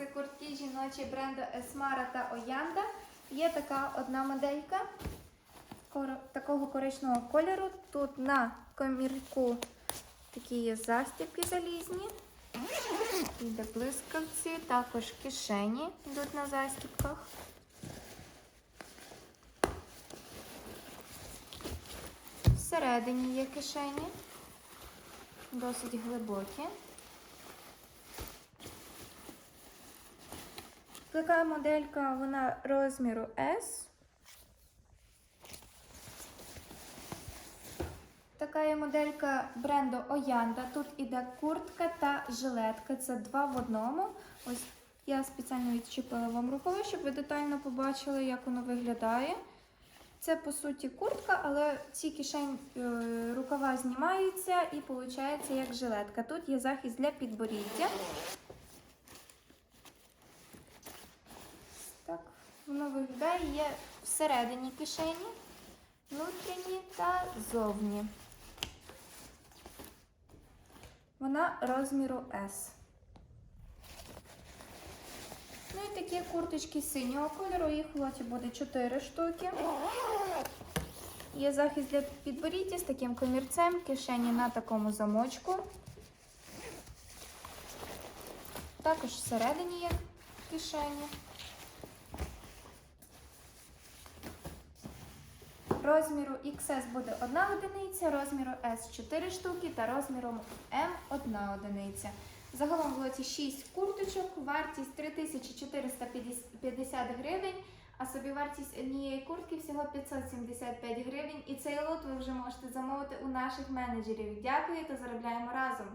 Це куртки жіночі бренду Esmara та Oyanda. Є така одна моделька такого коричневого кольору. Тут на комірку такі є застібки залізні. Іде блискавці, також кишені йдуть на застібках. Всередині є кишені, досить глибокі. Така моделька, вона розміру S. Така є моделька бренду Оянда. Тут іде куртка та жилетка. Це два в одному. Ось я спеціально відчепила вам рукави, щоб ви детально побачили, як воно виглядає. Це по суті куртка, але ці кишень е, рукава знімаються і виходить як жилетка. Тут є захист для підборіддя. Воно виглядає є всередині кишені, внутрішні та зовні. Вона розміру S. Ну і такі курточки синього кольору, їх в буде 4 штуки. Є захист для підборіддя з таким комірцем, кишені на такому замочку. Також всередині є кишені. Розміру XS буде 1 одиниця, розміру S 4 штуки та розміром M 1 одиниця. Загалом в лоті 6 курточок, вартість 3450 гривень, а собівартість однієї куртки всього 575 гривень. І цей лот ви вже можете замовити у наших менеджерів. Дякую та заробляємо разом!